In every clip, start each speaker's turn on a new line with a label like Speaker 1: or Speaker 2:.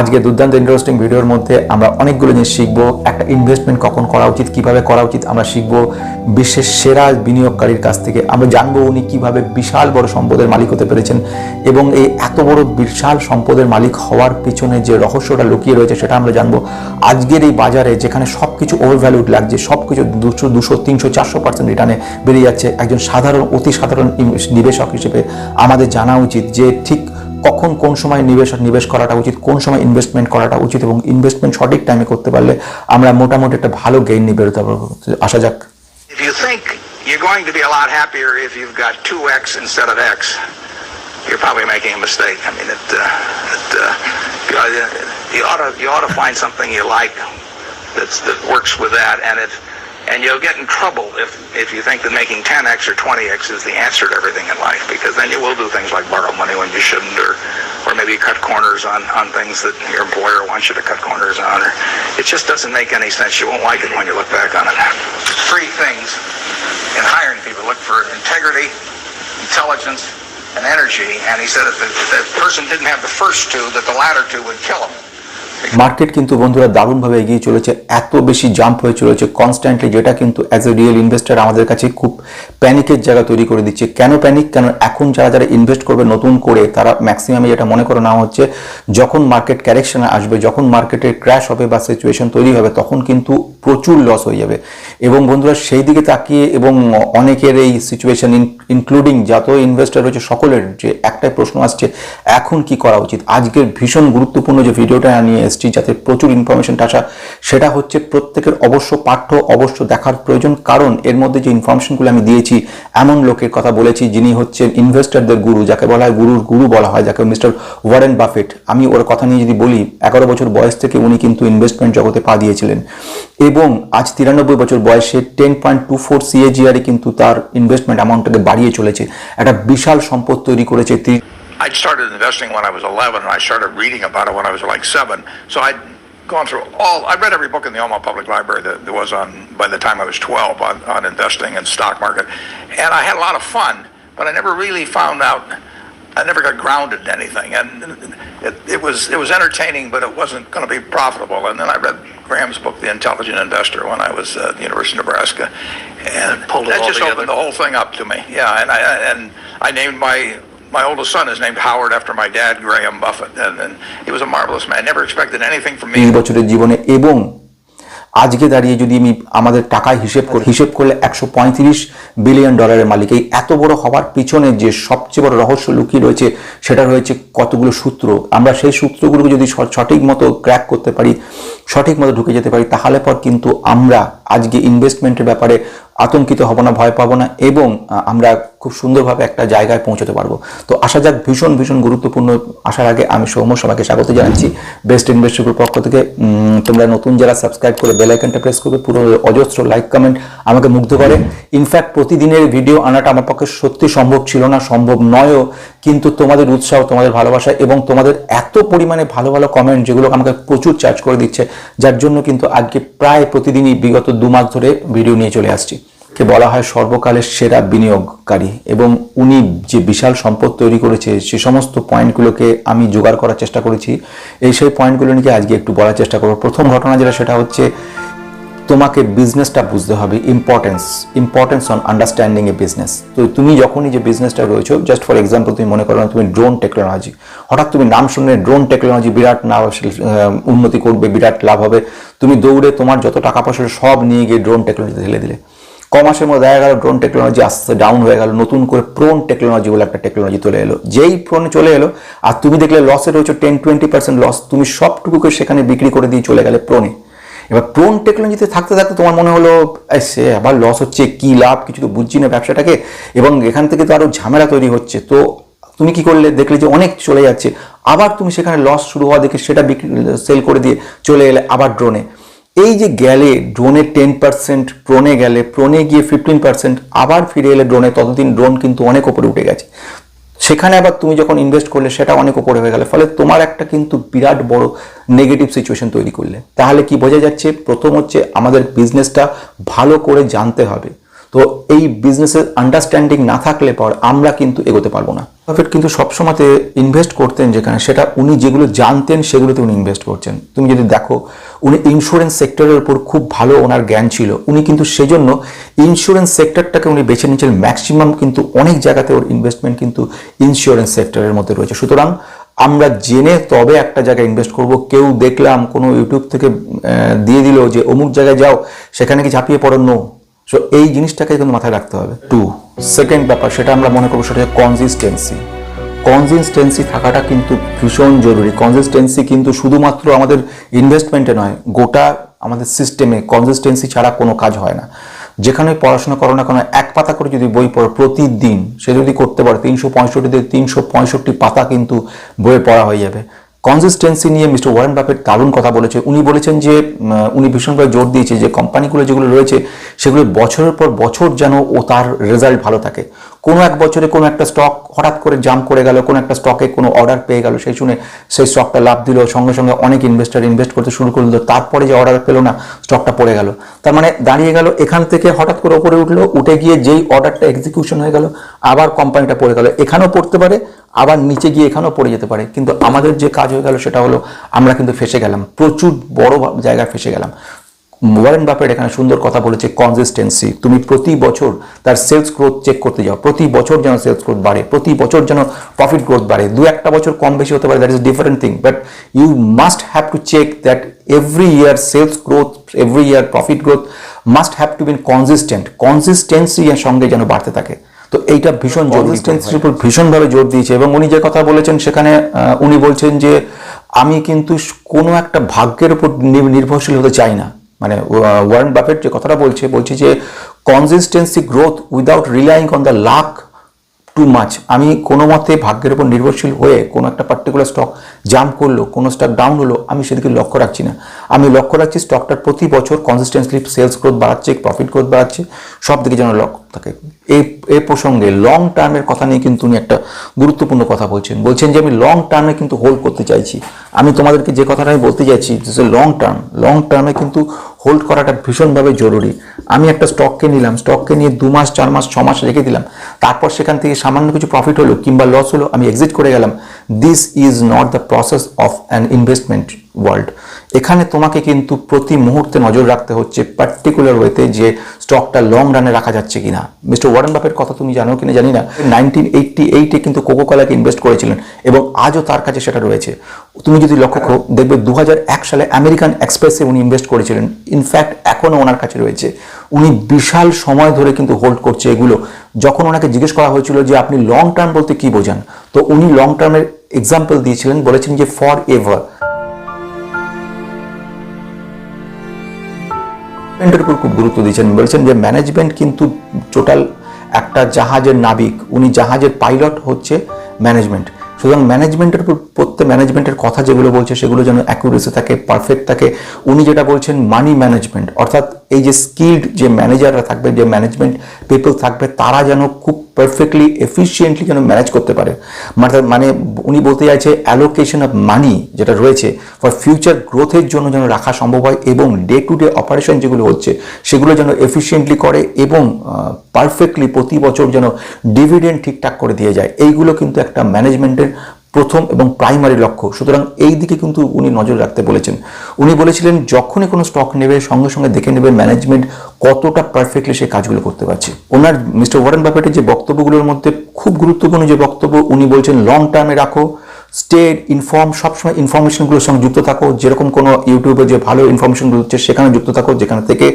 Speaker 1: আজকে দুর্দান্ত ইন্টারেস্টিং ভিডিওর মধ্যে আমরা অনেকগুলো জিনিস শিখব। একটা ইনভেস্টমেন্ট কখন করা উচিত, কীভাবে করা উচিত আমরা শিখব। বিশ্বের সেরা বিনিয়োগকারীর কাছ থেকে আমরা জানব উনি কীভাবে বিশাল বড় সম্পদের মালিক হতে পেরেছেন এবং এই এত বড় বিশাল সম্পদের মালিক হওয়ার পিছনে যে রহস্যটা লুকিয়ে রয়েছে সেটা আমরা জানব। আজকের এই বাজারে যেখানে সব কিছু ওভার ভ্যালুড লাগছে সব কিছু দুশো দুশো, তিনশো, চারশো পার্সেন্ট রিটার্নে বেরিয়ে যাচ্ছে, একজন সাধারণ, অতি সাধারণ নিবেশক হিসেবে আমাদের জানা উচিত যে ঠিক কখন কোন সময় নিবেশ নিবেশ করাটা উচিত কোন সময় ইনভেস্টমেন্ট করাটা উচিত এবং ইনভেস্টমেন্ট সঠিক টাইমে করতে পারলে আমরা মোটামুটি একটা ভালো গেইন নিয়ে বেরোতে পারব আসা যাক
Speaker 2: you're going to be a lot happier if you've got 2x instead of x, you're probably making a mistake. I mean, it, uh, it, uh, you ought to you ought to find something you like that's that works with that, and it and you'll get in trouble if if you think that making 10x or 20x is the answer to everything in life, because then you will do things like borrow money when you shouldn't, or or maybe cut corners on on things that your employer wants you to cut corners on, or it just doesn't make any sense. You won't like it when you look back on it. Three things in hiring people look for integrity, intelligence, and energy. And he said if the, if the person didn't have the first two, that the latter two would kill him.
Speaker 1: Market কিন্তু বন্ধুরা দারুণভাবে এগিয়ে চলেছে, এত বেশি jump হয়ে চলেছে constantly যেটা কিন্তু অ্যাজ এ রিয়েল ইনভেস্টার আমাদের কাছে খুব প্যানিকের জায়গা তৈরি করে দিচ্ছে। কেন প্যানিক কেন এখন যারা যারা ইনভেস্ট করবে নতুন করে, তারা ম্যাক্সিমামে যেটা মনে করে নেওয়া হচ্ছে, যখন মার্কেট ক্যারেকশানে আসবে, যখন মার্কেটে ক্র্যাশ হবে বা সিচুয়েশন তৈরি হবে, তখন কিন্তু প্রচুর লস হয়ে যাবে। এবং বন্ধুরা সেই দিকে তাকিয়ে এবং অনেকের এই সিচুয়েশন ইনক্লুডিং যত ইনভেস্টার রয়েছে, সকলের যে একটাই প্রশ্ন আসছে, এখন কি করা উচিত? আজকের ভীষণ গুরুত্বপূর্ণ যে ভিডিওটা নিয়ে এসেছি যাতে প্রচুর ইনফরমেশনটা আসা, সেটা হচ্ছে প্রত্যেকের অবশ্য পাঠ্য অবশ্য দেখার প্রয়োজন। কারণ এর মধ্যে যে ইনফরমেশনগুলো আমি দিয়েছি, এমন লোকের কথা বলেছি যিনি হচ্ছেন ইনভেস্টারদের গুরু, যাকে বলা হয় গুরুর গুরু বলা হয়, যাকে মিস্টার ওয়ারেন বাফেট আমি ওর কথা নিয়ে যদি বলি, এগারো বছর বয়স থেকে উনি কিন্তু ইনভেস্টমেন্ট জগতে পা দিয়েছিলেন। এবং আজ তিরানব্বই বছর বয়সে টেন পয়েন্ট টু ফোর সিএজিআরে কিন্তু তার ইনভেস্টমেন্ট অ্যামাউন্টটাকে বাড়িয়ে চলেছে। একটা বিশাল সম্পদ তৈরি করেছে
Speaker 2: I started investing when I was 11, and I started reading about it when I was like seven. So I'd gone through all. I read every book in the Omaha Public Library that there was on by the time I was 12 on, on investing and stock market, and I had a lot of fun. But I never really found out. I never got grounded in anything, and it, it was it was entertaining, but it wasn't going to be profitable. And then I read Graham's book, The Intelligent Investor, when I was at the University of Nebraska, and
Speaker 3: Pulled it
Speaker 2: that just
Speaker 3: together.
Speaker 2: opened the whole thing up to me. Yeah, and I and I named my my oldest son is named Howard after my dad, Graham Buffett, and, and he was a marvelous man. Never expected anything from me.
Speaker 1: বছরের জীবনে এবং আজকে দাঁড়িয়ে যদি আমি আমাদের টাকায় হিসেব করি হিসেব করলে একশো পঁয়ত্রিশ বিলিয়ন ডলারের মালিক এই এত বড় হওয়ার পিছনে যে সবচেয়ে বড় রহস্য লুকিয়ে রয়েছে সেটা রয়েছে কতগুলো সূত্র আমরা সেই সূত্রগুলোকে যদি সঠিক মতো ক্র্যাক করতে পারি সঠিক মতো ঢুকে যেতে পারি তাহলে পর কিন্তু আমরা আজকে ইনভেস্টমেন্টের ব্যাপারে আতঙ্কিত হব না, ভয় পাবো না এবং আমরা খুব সুন্দরভাবে একটা জায়গায় পৌঁছতে পারব। তো আসা যাক, ভীষণ ভীষণ গুরুত্বপূর্ণ আসার আগে আমি সৌম্য সবাইকে স্বাগত জানাচ্ছি। বেস্ট ইনভেস্ট গ্রুপের পক্ষ থেকে। তোমরা নতুন যারা সাবস্ক্রাইব করে বেল আইকনটা প্রেস করবে, পুরো অজস্র লাইক কমেন্ট আমাকে মুগ্ধ করে। ইনফ্যাক্ট প্রতিদিনের ভিডিও আনাটা আমার পক্ষে সত্যি সম্ভব ছিল না, সম্ভব নয়ও। কিন্তু তোমাদের উৎসাহ, তোমাদের ভালোবাসা এবং তোমাদের এত পরিমাণে ভালো ভালো কমেন্ট যেগুলো আমাকে প্রচুর চার্জ করে দিচ্ছে, যার জন্য কিন্তু আজকে প্রায় প্রতিদিনই বিগত দু মাস ধরে ভিডিও নিয়ে চলে আসছি। কে বলা হয় সর্বকালের সেরা বিনিয়োগকারী এবং উনি যে বিশাল সম্পদ তৈরি করেছে, সে সমস্ত পয়েন্টগুলোকে আমি জোগাড় করার চেষ্টা করেছি। এই সেই পয়েন্টগুলো নিয়ে আজকে একটু বলার চেষ্টা করব। প্রথম ঘটনা যেটা, সেটা হচ্ছে তোমাকে বিজনেসটা বুঝতে হবে importance importance on understanding a business তো তুমি যখনই যে বিজনেসটা রয়েছো জাস্ট ফর এক্সাম্পল তুমি মনে করো তুমি ড্রোন টেকনোলজি হঠাৎ তুমি নাম শুনলে ড্রোন টেকনোলজি বিরাট না উন্নতি করবে, বিরাট লাভ হবে। তুমি দৌড়ে তোমার যত টাকা পয়সা, সব নিয়ে গিয়ে ড্রোন টেকনোলজি ঢেলে দিলে। ক মাসের মধ্যে দেখা গেল ড্রোন টেকনোলজি আস্তে ডাউন হয়ে গেল, নতুন করে প্রোন টেকনোলজি বলে একটা টেকনোলজি চলে এলো। যেই প্রোনে চলে এলো, আর তুমি দেখলে লসে রয়েছে টেন টোয়েন্টি পার্সেন্ট লস তুমি সবটুকুকে সেখানে বিক্রি করে দিয়ে চলে গেলে প্রোনে এবার প্রোন টেকনোলজিতে থাকতে থাকতে তোমার মনে হলো সে আবার লস হচ্ছে, কি লাভ? কিছু তো বুঝছি না ব্যবসাটাকে। এবং এখান থেকে তো আরও ঝামেলা তৈরি হচ্ছে। তো তুমি কি করলে? দেখলে যে অনেক চলে যাচ্ছে। আবার তুমি সেখানে লস শুরু হওয়া দেখে সেটা বিক্রি সেল করে দিয়ে চলে এলে আবার ড্রোনে এই যে গেলে ড্রোনে টেন পার্সেন্ট ড্রোনে গেলে প্রোনে গিয়ে ফিফটিন পার্সেন্ট আবার ফিরে এলে ড্রোনে ততদিন ড্রোন কিন্তু অনেক ওপরে উঠে গেছে। সেখানে আবার তুমি যখন ইনভেস্ট করলে সেটা অনেক ওপরে হয়ে গেলে। ফলে তোমার একটা কিন্তু বিরাট বড় নেগেটিভ সিচুয়েশন তৈরি করলে। তাহলে কি বোঝা যাচ্ছে? প্রথম হচ্ছে আমাদের বিজনেসটা ভালো করে জানতে হবে। তো এই বিজনেসের আন্ডারস্ট্যান্ডিং না থাকলে পর আমরা কিন্তু এগোতে পারব না। প্রফিট কিন্তু সবসময়তে ইনভেস্ট করতেন যেখানে, সেটা উনি যেগুলো জানতেন, সেগুলোতে উনি ইনভেস্ট করছেন। তুমি যদি দেখো, উনি ইন্স্যুরেন্স সেক্টরের উপর খুব ভালো ওনার জ্ঞান ছিল। উনি কিন্তু সেজন্য ইন্স্যুরেন্স সেক্টরটাকে উনি বেছে নিয়েছেন। ম্যাক্সিমাম কিন্তু অনেক জায়গাতে ওর ইনভেস্টমেন্ট কিন্তু ইন্স্যুরেন্স সেক্টরের মধ্যে রয়েছে। সুতরাং আমরা জেনে তবে একটা জায়গায় ইনভেস্ট করব। কেউ দেখলাম কোনো ইউটিউব থেকে দিয়ে দিল যে, অমুক জায়গায় যাও, সেখানে কি ঝাঁপিয়ে পড়ো? নো সো এই জিনিসটাকে কিন্তু মাথায় রাখতে হবে। টু সেকেন্ড ব্যাপার সেটা আমরা মনে করব সেটা হচ্ছে কনসিস্টেন্সি কনসিস্টেন্সি থাকাটা কিন্তু ভীষণ জরুরি। কনসিস্টেন্সি কিন্তু শুধুমাত্র আমাদের ইনভেস্টমেন্টে নয়, গোটা আমাদের সিস্টেমে কনসিস্টেন্সি ছাড়া কোনো কাজ হয় না। যেখানে পড়াশোনা করো না কোনো, এক পাতা করে যদি বই পড়ো প্রতিদিন, সে যদি করতে পারে তিনশো পঁয়ষট্টিতে তিনশো পঁয়ষট্টি পাতা কিন্তু বইয়ে পড়া হয়ে যাবে। কনসিস্টেন্সি নিয়ে মিস্টার ওয়ারেন বাফেট দারুণ কথা বলেছে। উনি বলেছেন যে উনি ভীষণভাবে জোর দিয়েছে যে কোম্পানিগুলো যেগুলো রয়েছে সেগুলো বছরের পর বছর যেন ও তার রেজাল্ট ভালো থাকে। কোনো এক বছরে কোনো একটা স্টক হঠাৎ করে জাম্প করে গেল, কোনো একটা স্টকে কোনো অর্ডার পেয়ে গেল, সেই শুনে সেই স্টকটা লাভ দিল, সঙ্গে সঙ্গে অনেক ইনভেস্টার ইনভেস্ট করতে শুরু করে দিল, তারপরে যে অর্ডার পেল না স্টকটা পড়ে গেল। তার মানে দাঁড়িয়ে গেল, এখান থেকে হঠাৎ করে উপরে উঠল, উঠে গিয়ে যেই অর্ডারটা এক্সিকিউশন হয়ে গেল, আবার কোম্পানিটা পড়ে গেল। এখানেও পড়তে পারে, আবার নিচে গিয়ে এখানেও পড়ে যেতে পারে। কিন্তু আমাদের যে কাজ হয়ে গেল সেটা হলো, আমরা কিন্তু ফেসে গেলাম, প্রচুর বড় জায়গায় ফেসে গেলাম। ওয়ারেন বাফেট এখানে সুন্দর কথা বলেছে কনসিস্টেন্সি তুমি প্রতি বছর তার সেলস গ্রোথ চেক করতে যাও। প্রতি বছর যেন সেলস গ্রোথ বাড়ে, প্রতি বছর যেন প্রফিট গ্রোথ বাড়ে। দু একটা বছর কম বেশি হতে পারে that is different thing but you must have to check that every year sales growth every year profit growth must have to bin consistent consistency এর সঙ্গে যেন বাড়তে থাকে। তো এইটা ভীষণ কনসিস্টেন্সির উপর ভীষণভাবে জোর দিয়েছে এবং উনি যে কথা বলেছেন সেখানে উনি বলছেন যে, আমি কিন্তু কোনো একটা ভাগ্যের উপর নির্ভরশীল হতে চাই না। মানে ওয়ার্ন বাফেট যে কথাটা বলছে বলছে যে consistency growth without relying on the luck too much আমি কোনো মতে ভাগ্যের উপর নির্ভরশীল হয়ে কোনো একটা পার্টিকুলার স্টক জাম্প করল, কোনো স্টক ডাউন হলো, আমি সেদিকে লক্ষ্য রাখছি না। আমি লক্ষ্য রাখছি স্টকটার প্রতি বছর কনসিস্টেন্সলি সেলস গ্রোথ বাড়াচ্ছে প্রফিট গ্রোথ বাড়াচ্ছে, সব দিকে যেন লক্ষ্য থাকে। এই এই প্রসঙ্গে লং টার্মের কথা নিয়ে কিন্তু উনি একটা গুরুত্বপূর্ণ কথা বলছেন। বলছেন যে আমি লং টার্মে কিন্তু হোল্ড করতে চাইছি। আমি তোমাদেরকে যে কথাটা আমি বলতে চাইছি যে লং টার্ম লং টার্মে কিন্তু হোল্ড করাটা ভীষণভাবে জরুরি। আমি একটা স্টককে নিলাম স্টককে নিয়ে দু মাস, চার মাস, ছ মাস রেখে দিলাম। তারপর সেখান থেকে সামান্য কিছু প্রফিট হলো কিংবা লস হলো, আমি এক্সিট করে গেলাম। this is not the process of an investment. World এখানে তোমাকে কিন্তু প্রতি মুহূর্তে নজর রাখতে হচ্ছে পার্টিকুলার ওয়েতে যে স্টকটা লং রানে রাখা যাচ্ছে কিনা। মিস্টার ওয়ারেন বাফের কথা তুমি জানো কিনা জানি না। নাইনটিন এইটটি এইটে কিন্তু কোকো কলাকে ইনভেস্ট করেছিলেন এবং আজও তার কাছে সেটা রয়েছে। তুমি যদি লক্ষ্য করো, দেখবে দু হাজার এক সালে আমেরিকান এক্সপ্রেসে উনি ইনভেস্ট করেছিলেন। ইনফ্যাক্ট এখনও ওনার কাছে রয়েছে। উনি বিশাল সময় ধরে কিন্তু হোল্ড করছে এগুলো। যখন ওনাকে জিজ্ঞেস করা হয়েছিল যে আপনি লং টার্ম বলতে কি বোঝান, তো উনি লং টার্মের এক্সাম্পল দিয়েছিলেন বলেছেন যে ফর এভার ম্যানেজমেন্টের উপর খুব গুরুত্ব দিয়েছেন। বলেছেন যে ম্যানেজমেন্ট কিন্তু টোটাল একটা জাহাজের নাবিক, উনি জাহাজের পাইলট হচ্ছে ম্যানেজমেন্ট সুতরাং ম্যানেজমেন্টের উপর প্রত্যেক ম্যানেজমেন্টের কথা যেগুলো বলছে, সেগুলো যেন অ্যাকুরেসি থাকে পারফেক্ট থাকে। উনি যেটা বলছেন মানি ম্যানেজমেন্ট অর্থাৎ এই যে স্কিল্ড যে ম্যানেজাররা থাকবে, যে ম্যানেজমেন্ট পিপল থাকবে, তারা যেন খুব পারফেক্টলি এফিসিয়েন্টলি যেন ম্যানেজ করতে পারে। মানে উনি বলতে চাইছে অ্যালোকেশন অফ মানি যেটা রয়েছে ফর ফিউচার গ্রোথের জন্য যেন রাখা সম্ভব হয় এবং ডে টু ডে অপারেশন যেগুলো হচ্ছে সেগুলো যেন এফিসিয়েন্টলি করে এবং পারফেক্টলি প্রতি বছর যেন ডিভিডেন্ড ঠিকঠাক করে দিয়ে যায়। এইগুলো কিন্তু একটা ম্যানেজমেন্টের প্রথম এবং প্রাইমারি লক্ষ্য। সুতরাং এই দিকে কিন্তু উনি নজর রাখতে বলেছেন। উনি বলেছিলেন, যখনই কোনো স্টক নেবে, সঙ্গে সঙ্গে দেখে নেবে ম্যানেজমেন্ট কতটা পারফেক্টলি সেই কাজগুলো করতে পারছে। ওনার মিস্টার ওয়ারেন বাফেটের যে বক্তব্যগুলোর মধ্যে খুব গুরুত্বপূর্ণ যে বক্তব্য, উনি বলছেন লং টার্মে রাখো স্টেট ইনফর্ম সবসময় ইনফরমেশনগুলোর সঙ্গে যুক্ত থাকো। যেরকম কোনো ইউটিউবে যে ভালো ইনফরমেশনগুলো হচ্ছে, সেখানে যুক্ত থাকো, যেখান থেকে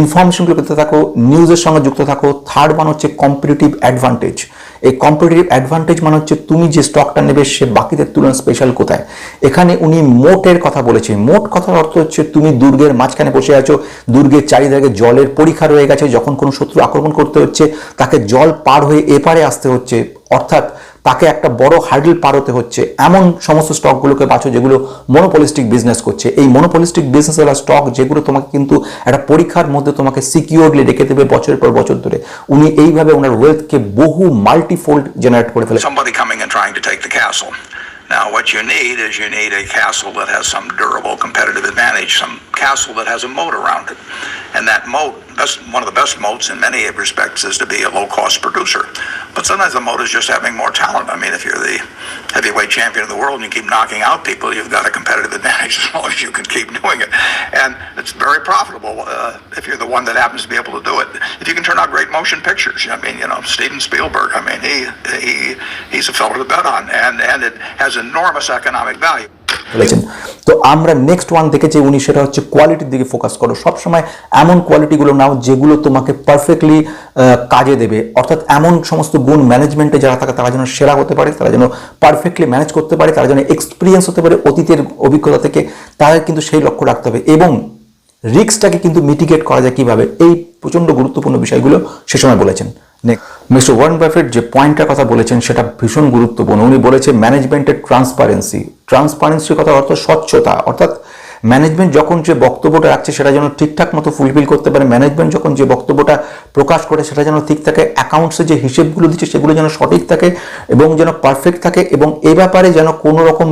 Speaker 1: ইনফরমেশনগুলো পেতে থাকো নিউজের সঙ্গে যুক্ত থাকো। থার্ড ওয়ান হচ্ছে কম্পিটিটিভ অ্যাডভান্টেজ এই কম্পিটিটিভ অ্যাডভান্টেজ মানে হচ্ছে তুমি যে স্টকটা নেবে সে বাকিদের তুলনায় স্পেশাল কোথায়? এখানে উনি মোটের কথা বলেছে মোট কথার অর্থ হচ্ছে তুমি দুর্গের মাঝখানে বসে আছো, দুর্গের চারিদিকে জলের পরীক্ষা রয়ে গেছে, যখন কোনো শত্রু আক্রমণ করতে হচ্ছে, তাকে জল পার হয়ে এপারে আসতে হচ্ছে। অর্থাৎ তাকে একটা বড় হার্ডল পার হতে হচ্ছে এমন সমস্ত স্টকগুলোকে বাছো যেগুলো মনোপলিস্টিক বিজনেস করছে এই মনোপলিস্টিক বিজনেস ওয়ালা স্টক যেগুলো তোমাকে কিন্তু একটা পরীক্ষার মধ্যে তোমাকে সিকিউরলি রেখে দেবে বছরের পর বছর ধরে উনি এইভাবে ওনার ওয়েলথকে বহু মাল্টিফোল্ড জেনারেট করে ফেলে.
Speaker 2: Now, what you need is you need a castle that has some durable competitive advantage, some castle that has a moat around it. And that moat, best, one of the best moats in many respects, is to be a low-cost producer. But sometimes the moat is just having more talent. I mean, if you're the heavyweight champion of the world and you keep knocking out people, you've got a competitive advantage as long as you can keep doing it. And it's very profitable uh, if you're the one that happens to be able to do it. If you can turn out great motion pictures, I mean, you know, Steven Spielberg, I mean, he, he, he's a fellow to bet on. And, and it has enormous economic value.
Speaker 1: বলেছেন। তো আমরা next one দেখেছি উনি, সেটা হচ্ছে কোয়ালিটির দিকে focus করো। সবসময় এমন কোয়ালিটিগুলো নাও যেগুলো তোমাকে পারফেক্টলি কাজে দেবে। অর্থাৎ এমন সমস্ত গুণ ম্যানেজমেন্টে যারা থাকে, তারা যেন সেরা হতে পারে, তারা যেন পারফেক্টলি ম্যানেজ করতে পারে, তারা যেন এক্সপিরিয়েন্স হতে পারে অতীতের অভিজ্ঞতা থেকে, তাদের কিন্তু সেই লক্ষ্য রাখতে হবে। এবং রিস্কটাকে কিন্তু মিটিগেট করা যায় কীভাবে? এই প্রচণ্ড গুরুত্বপূর্ণ বিষয়গুলো সে সময় বলেছেন। মিস্টার ওয়ারেন বাফেট যে পয়েন্টটার কথা বলেছেন সেটা ভীষণ গুরুত্বপূর্ণ। উনি বলেছে ম্যানেজমেন্টের ট্রান্সপারেন্সি। ট্রান্সপারেন্সির কথা অর্থ স্বচ্ছতা। অর্থাৎ ম্যানেজমেন্ট যখন যে বক্তব্যটা রাখছে সেটা যেন ঠিকঠাক মতো ফুলফিল করতে পারে, ম্যানেজমেন্ট যখন যে বক্তব্যটা প্রকাশ করে সেটা যেন ঠিক থাকে অ্যাকাউন্টসে যে হিসেবগুলো দিচ্ছে সেগুলো যেন সঠিক থাকে এবং যেন পারফেক্ট থাকে এবং এ ব্যাপারে যেন কোনো রকম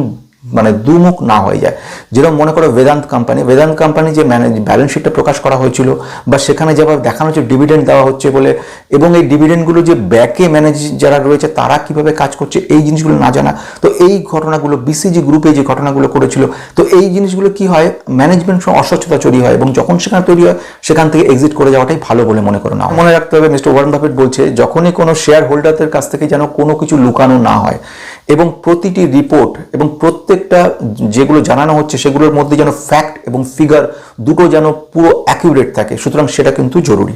Speaker 1: মানে দুমুখ না হয়ে যায়। যেরকম মনে করো বেদান্ত কোম্পানি বেদান্ত কোম্পানি যে ম্যানেজ ব্যালেন্স শিটটা প্রকাশ করা হয়েছিল বা সেখানে যেভাবে দেখানো হচ্ছে ডিভিডেন্ড দেওয়া হচ্ছে বলে এবং এই ডিভিডেন্ডগুলো যে ব্যাকে ম্যানেজ যারা রয়েছে তারা কীভাবে কাজ করছে এই জিনিসগুলো না জানা। তো এই ঘটনাগুলো বিসিজি গ্রুপে যে ঘটনাগুলো করেছিল, তো এই জিনিসগুলো কি হয়? ম্যানেজমেন্ট অস্বচ্ছতা তৈরি হয় এবং যখন সেখানে তৈরি হয়, সেখান থেকে এক্সিট করে যাওয়াটাই ভালো বলে মনে করো না। মনে রাখতে হবে মিস্টার ওয়ারেন বাফেট বলছে, যখনই কোনো শেয়ার হোল্ডারদের কাছ থেকে যেন কোনো কিছু লুকানো না হয় এবং প্রতিটি রিপোর্ট এবং প্রত্যেকটা যেগুলো জানানো হচ্ছে সেগুলোর মধ্যে যেন ফ্যাক্ট এবং ফিগার দুটো যেন পুরো অ্যাকিউরেট থাকে, সুতরাং সেটা কিন্তু জরুরি।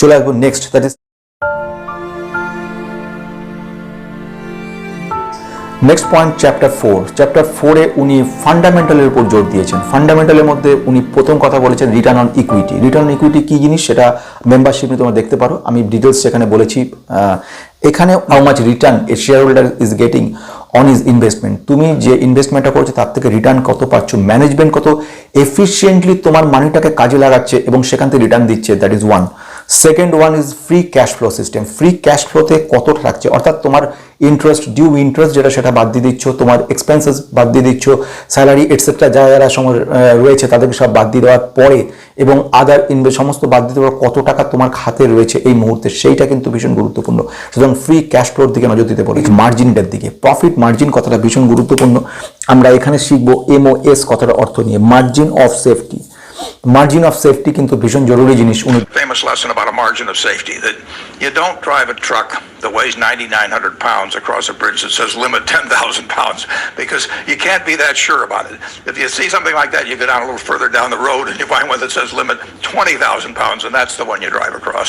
Speaker 1: চলে আসব next that is next point chapter four chapter ফোরে উনি ফান্ডামেন্টালের উপর জোর দিয়েছেন। ফান্ডামেন্টালের মধ্যে উনি প্রথম কথা বলেছেন return on equity return on equity কী জিনিস? সেটা মেম্বারশিপে তোমরা দেখতে পারো। আমি ডিটেলস সেখানে বলেছি এখানে how much return a share holder is getting on is investment তুমি যে ইনভেস্টমেন্টটা করছ, তার থেকে রিটার্ন কত পাচ্ছ? ম্যানেজমেন্ট কত এফিসিয়েন্টলি তোমার মানিটাকে কাজে লাগাচ্ছে এবং সেখান থেকে রিটার্ন দিচ্ছে? That is one second one is free cash flow system free cash ফ্লোতে কতটা থাকছে অর্থাৎ তোমার ইন্টারেস্ট ডিউ ইন্টারেস্ট যেটা সেটা বাদ দিয়ে দিচ্ছ, তোমার এক্সপেন্সেস বাদ দিয়ে দিচ্ছ স্যালারি এটসেট্রা যারা যারা সময় রয়েছে তাদেরকে সব বাদ দিয়ে দেওয়ার পরে এবং আদার ইনভেস্ট সমস্ত বাদ দিয়ে দেওয়ার কত টাকা তোমার খাতে রয়েছে এই মুহূর্তে, সেইটা কিন্তু ভীষণ গুরুত্বপূর্ণ। সুতরাং ফ্রি ক্যাশ ফ্লোর দিকে নজর দিতে পারি মার্জিনটার দিকে। প্রফিট মার্জিন কথাটা ভীষণ গুরুত্বপূর্ণ? আমরা এখানে শিখব এমও এস কথাটা অর্থ নিয়ে। Margin of safety margin of safety কিন্তু ভীষণ জরুরি জিনিস উনি
Speaker 2: famous lesson about a margin of safety that you don't drive a truck that weighs 9,900 pounds across a bridge that says limit 10,000 pounds because you can't be that sure about it. If you see something like that, you go down a little further down the road and you find one that says limit 20,000 pounds, and that's the one you drive across.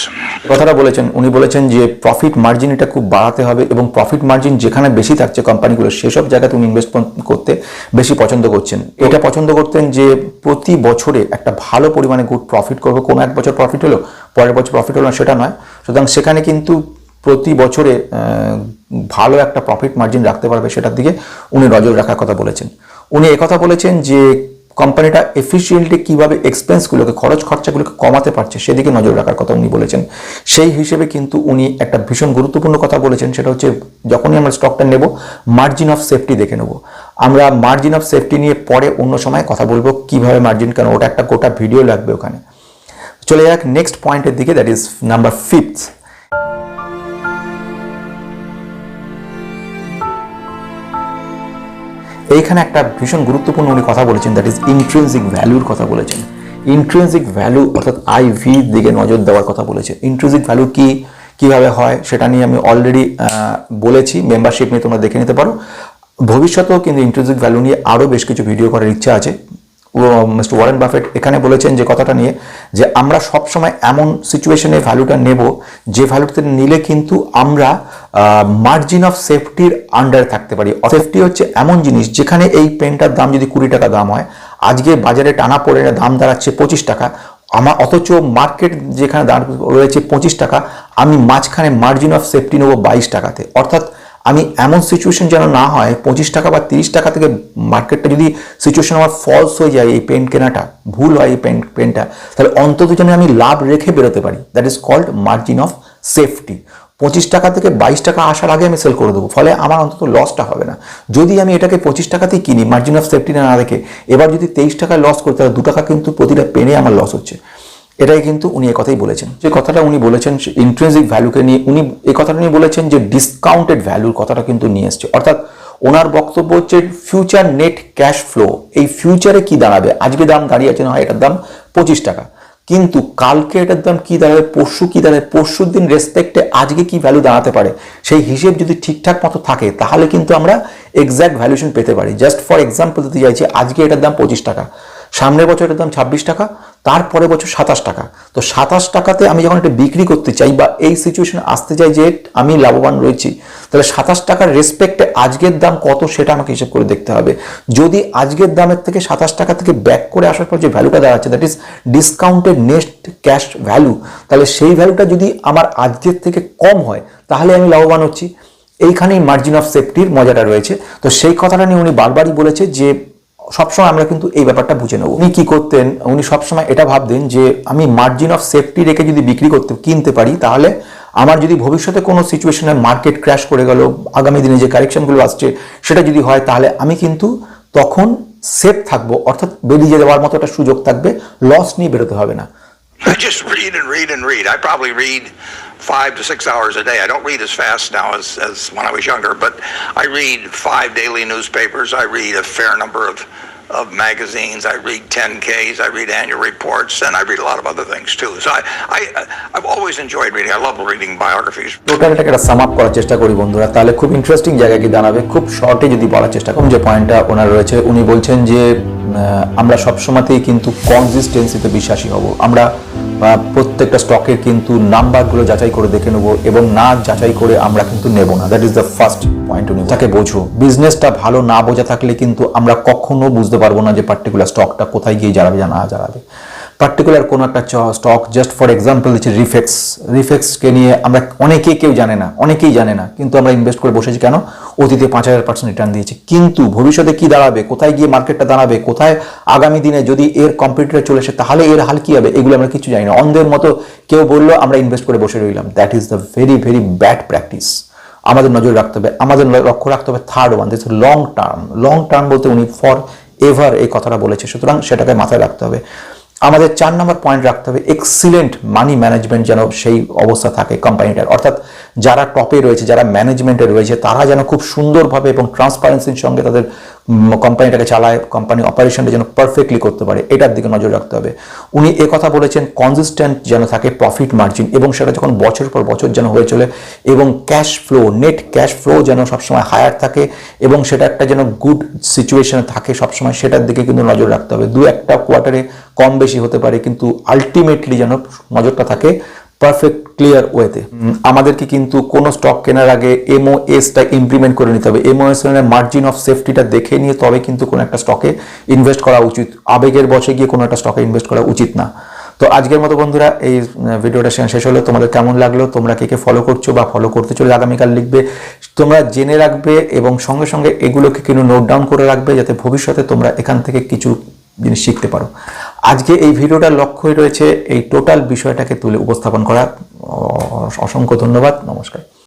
Speaker 1: কথাটা বলেছেন উনি বলেছেন যে profit margin এটা খুব বাড়াতে হবে এবং প্রফিট মার্জিন যেখানে বেশি থাকছে কোম্পানিগুলো সেসব জায়গাতে উনি ইনভেস্ট করতে বেশি পছন্দ করছেন এটা পছন্দ করতেন যে প্রতি বছরে একটা ভালো পরিমাণে গুড প্রফিট করবে কোনো এক বছর প্রফিট হলো পরের বছর প্রফিট হলো না সেটা নয় সুতরাং সেখানে কিন্তু প্রতি বছরে ভালো একটা প্রফিট মার্জিন রাখতে পারবে সেটার দিকে উনি নজর রাখার কথা বলেছেন। উনি একথা বলেছেন যে কোম্পানিটা এফিসিয়েন্টলি কীভাবে এক্সপেন্সগুলোকে খরচ খরচাগুলোকে কমাতে পারছে সেদিকে নজর রাখার কথা উনি বলেছেন। সেই হিসেবে কিন্তু উনি একটা ভীষণ গুরুত্বপূর্ণ কথা বলেছেন, সেটা হচ্ছে যখনই আমরা স্টকটা নেব মার্জিন অফ সেফটি দেখে নেব। আমরা মার্জিন অফ সেফটি নিয়ে পরে অন্য সময় কথা বলব, কীভাবে মার্জিন কেন ওটা একটা গোটা ভিডিও লাগবে ওখানে। চলে যাক নেক্সট পয়েন্টের দিকে দ্যাট ইজ নাম্বার ফিফথ এইখানে একটা ভীষণ গুরুত্বপূর্ণ উনি কথা বলেছেন দ্যাট ইজ ইন্ট্রেন্সিক ভ্যালুর কথা বলেছেন। ইন্ট্রেন্সিক ভ্যালু অর্থাৎ আইভি দিকে নজর দেওয়ার কথা বলেছে। ইন্ট্রেন্সিক ভ্যালু কি, কীভাবে হয়, সেটা নিয়ে আমি অলরেডি বলেছি মেম্বারশিপ নিয়ে তোমরা দেখে নিতে পারো। ভবিষ্যতেও কিন্তু ইন্ট্রেন্সিক ভ্যালু নিয়ে আরও বেশ কিছু ভিডিও করার ইচ্ছা আছে। মিস্টার ওয়ারেন বাফেট এখানে বলেছেন যে কথাটা নিয়ে, যে আমরা সবসময় এমন সিচুয়েশনে ভ্যালুটা নেব, যে ভ্যালুতে নিলে কিন্তু আমরা মার্জিন অফ সেফটির আন্ডার থাকতে পারি। সেফটি হচ্ছে এমন জিনিস, যেখানে এই পেনটার দাম যদি কুড়ি টাকা দাম হয়, আজকে বাজারে টানা পড়ে দাম দাঁড়াচ্ছে পঁচিশ টাকা, আমার অথচ মার্কেট যেখানে দাঁড় রয়েছে পঁচিশ টাকা, আমি মাঝখানে মার্জিন অফ সেফটি নেব বাইশ টাকাতে। অর্থাৎ আমি এমন সিচুয়েশন যেন না হয়, পঁচিশ টাকা বা তিরিশ টাকা থেকে মার্কেটটা যদি সিচুয়েশন আমার ফলস হয়ে যায় এই পেন কেনাটা, ভুল হয় এই পেন পেনটা তাহলে অন্তত যেন আমি লাভ রেখে বেরোতে পারি। That is called margin of safety পঁচিশ টাকা থেকে বাইশ টাকা আসার আগে আমি সেল করে দেবো। ফলে আমার অন্তত লসটা হবে না। যদি আমি এটাকে পঁচিশ টাকাতেই কিনি মার্জিন অফ সেফটি না রেখে, এবার যদি তেইশ টাকায় লস করতে হয় দু টাকা কিন্তু প্রতিটা পেনে আমার লস হচ্ছে। এটাই কিন্তু উনি কথাই বলেছেন। যে কথাটা উনি বলেছেন ইন্ট্রেন্সিক ভ্যালুকে নিয়ে উনি এই কথাটা নিয়ে বলেছেন যে ডিসকাউন্টেড ভ্যালুর কথাটা কিন্তু নিয়ে এসছে। অর্থাৎ ওনার বক্তব্য হচ্ছে ফিউচার নেট ক্যাশ ফ্লো এই ফিউচারে কি দাঁড়াবে? আজকে দাম দাঁড়িয়ে আছে না এটার দাম পঁচিশ টাকা। কিন্তু কালকে এটার দাম কি দাঁড়াবে? পরশু কি দাঁড়াবে? পরশুর দিন রেসপেক্টে আজকে কি ভ্যালু দাঁড়াতে পারে? সেই হিসেব যদি ঠিকঠাক মতো থাকে, তাহলে কিন্তু আমরা এক্স্যাক্ট ভ্যালুয়েশন পেতে পারি। জাস্ট ফর এক্সাম্পল দিতে চাইছি আজকে এটার দাম পঁচিশ টাকা। সামনের বছর এটার দাম ছাব্বিশ টাকা তারপরে বছর সাতাশ টাকা। তো সাতাশ টাকাতে আমি যখন এটা বিক্রি করতে চাই বা এই সিচুয়েশনে আসতে চাই যে আমি লাভবান রয়েছি, তাহলে সাতাশ টাকার রেসপেক্টে আজকের দাম কত সেটা আমাকে হিসেব করে দেখতে হবে। যদি আজকের দামের থেকে সাতাশ টাকা থেকে ব্যাক করে আসার পর যে ভ্যালুটা দাঁড়াচ্ছে that is discounted next cash value তাহলে সেই ভ্যালুটা যদি আমার আজকের থেকে কম হয়, তাহলে আমি লাভবান হচ্ছি। এইখানেই মার্জিন অফ সেফটির মজাটা রয়েছে। তো সেই কথাটা নিয়ে উনি বারবারই বলেছে যে সবসময় আমরা কিন্তু এই ব্যাপারটা বুঝে নেব। উনি কি করতেন? উনি সবসময় এটা ভাবতেন যে, আমি মার্জিন অফ সেফটি রেখে যদি বিক্রি করতে, কিনতে পারি, তাহলে আমার যদি ভবিষ্যতে কোনো সিচুয়েশনে মার্কেট ক্র্যাশ করে গেল, আগামী দিনে যে কারেকশনগুলো আসছে, সেটা যদি হয়, তাহলে আমি কিন্তু তখন সেফ থাকব। অর্থাৎ বেরিয়ে যাওয়ার মতো একটা সুযোগ থাকবে লস নিয়ে বেরোতে হবে না।
Speaker 2: I just read and read and read. I probably read five to six hours a day. I don't read as fast now as, as when I was younger, but I read five daily newspapers. I read a fair number of, of magazines. I read 10Ks. I read annual reports, and I read a lot of other things too. So I, I, I've always enjoyed reading. I love reading biographies.
Speaker 1: টোটালটাকে একটা sum up করার চেষ্টা করি বন্ধুরা তাহলে খুব interesting জায়গায় গিয়ে দাঁড়াবে খুব শর্টে যদি বলার চেষ্টা করুন যে পয়েন্টটা ওনার রয়েছে উনি বলছেন যে আহ, আমরা সবসময়তেই কিন্তু কনসিস্টেন্সিতে বিশ্বাসী হব। আমরা প্রত্যেকটা স্টকের কিন্তু নাম্বারগুলো যাচাই করে দেখে নেব এবং না যাচাই করে আমরা কিন্তু নেব না। That is the first point উনি তাকে বোঝো। বিজনেসটা ভালো না বোঝা থাকলে কিন্তু আমরা কখনো বুঝতে পারব না যে পার্টিকুলার স্টকটা কোথায় গিয়ে যাবে না যাবে পার্টিকুলার কোনো একটা স্টক জাস্ট ফর এক্সাম্পল দিচ্ছি রিফেক্স রিফেক্সকে নিয়ে আমরা অনেকেই কেউ জানে না, অনেকেই জানে না, কিন্তু আমরা ইনভেস্ট করে বসেছি কেন? অতীতে পাঁচ হাজার পার্সেন্ট রিটার্ন দিয়েছে। কিন্তু ভবিষ্যতে কি দাঁড়াবে, কোথায় গিয়ে মার্কেটটা দাঁড়াবে, কোথায় আগামী দিনে যদি এর কম্পিটিটর চলে আসে তাহলে এর হাল কী হবে? এগুলো আমরা কিছু জানি না। অন্ধের মতো কেউ বলল, আমরা ইনভেস্ট করে বসে রইলাম। That is the very very bad practice আমাদের নজর রাখতে হবে, আমাদের লক্ষ্য রাখতে হবে third one this long term long term বলতে উনি ফর এভার এই কথাটা বলেছে। সুতরাং সেটাকে মাথায় রাখতে হবে। আমাদের চার নম্বর পয়েন্ট রাখতে হবে। এক্সিলেন্ট মানি ম্যানেজমেন্ট যেন সেই অবস্থা থাকে কোম্পানিটার অর্থাৎ যারা টপে রয়েছে, যারা ম্যানেজমেন্টে রয়েছে, তারা যেন খুব সুন্দরভাবে এবং ট্রান্সপারেন্সির সঙ্গে তাদের কোম্পানিটাকে চালায়, কোম্পানি অপারেশনটা যেন পারফেক্টলি করতে পারে, এটার দিকে নজর রাখতে হবে। উনি কথা বলেছেন কনসিস্টেন্ট যেন থাকে প্রফিট মার্জিন এবং সেটা যখন বছর পর বছর যেন হয়ে চলে, এবং cash flow net cash flow যেন সবসময় হায়ার থাকে, এবং সেটা একটা যেন গুড সিচুয়েশনে থাকে সবসময়, সেটার দিকে কিন্তু নজর রাখতে হবে। দু একটা কোয়ার্টারে কম বেশি হতে পারে, কিন্তু আলটিমেটলি যেন নজরটা থাকে পারফেক্ট ক্লিয়ার ওয়েতে আমাদেরকে কিন্তু কোনো স্টক কেনার আগে এমওএসটা ইমপ্লিমেন্ট করে নিতে হবে। এমওএস মানে মার্জিন অফ সেফটিটা দেখে নিয়ে তবে কিন্তু কোনো একটা স্টকে ইনভেস্ট করা উচিত। আবেগের বসে গিয়ে কোনো একটা স্টকে ইনভেস্ট করা উচিত না। তো আজকের মতো বন্ধুরা, এই ভিডিওটা শেষ হলো। তোমাদের কেমন লাগল? তোমরা কে কে ফলো করছ বা ফলো করতে চলে আগামীকাল লিখবে। তোমরা জেনে রাখবে এবং সঙ্গে সঙ্গে এগুলোকে কিন্তু নোট ডাউন করে রাখবে যাতে ভবিষ্যতে তোমরা এখান থেকে কিছু জিনিস শিখতে পারো। আজকে এই ভিডিওটার লক্ষ্যই রয়েছে এই টোটাল বিষয়টাকে তুলে উপস্থাপন করা। অসংখ্য ধন্যবাদ নমস্কার।